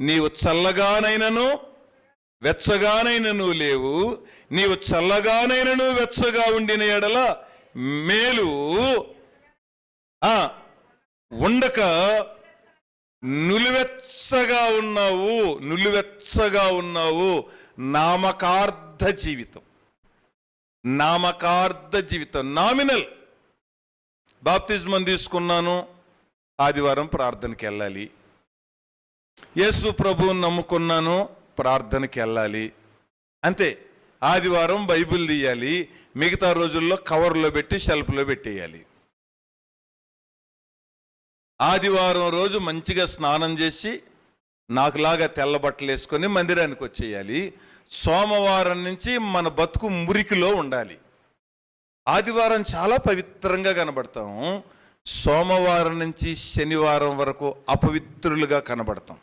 నీవు చల్లగానైనను వెచ్చగానైనను లేవు నీవు చల్లగానైనను వెచ్చగా ఉండిన ఎడల మేలు. ఉండక నులివెచ్చగా ఉన్నావు నులివెచ్చగా ఉన్నావు. నామకార్థ జీవితం. నామకార్థ జీవితం. నామినల్. బాప్తిజమం తీసుకున్నాను. ఆదివారం ప్రార్థనకి వెళ్ళాలి. యేసు ప్రభువుని నమ్ముకున్నాను ప్రార్థనకి వెళ్ళాలి. అంతే. ఆదివారం బైబిల్ తీయాలి మిగతా రోజుల్లో కవర్లో పెట్టి షెల్ఫ్లో పెట్టేయాలి. ఆదివారం రోజు మంచిగా స్నానం చేసి నాకులాగా తెల్ల బట్టలు వేసుకొని మందిరానికి వచ్చేయాలి. సోమవారం నుంచి మన బతుకు మురికిలో ఉండాలి. ఆదివారం చాలా పవిత్రంగా కనబడతాం. సోమవారం నుంచి శనివారం వరకు అపవిత్రులుగా కనబడతాం.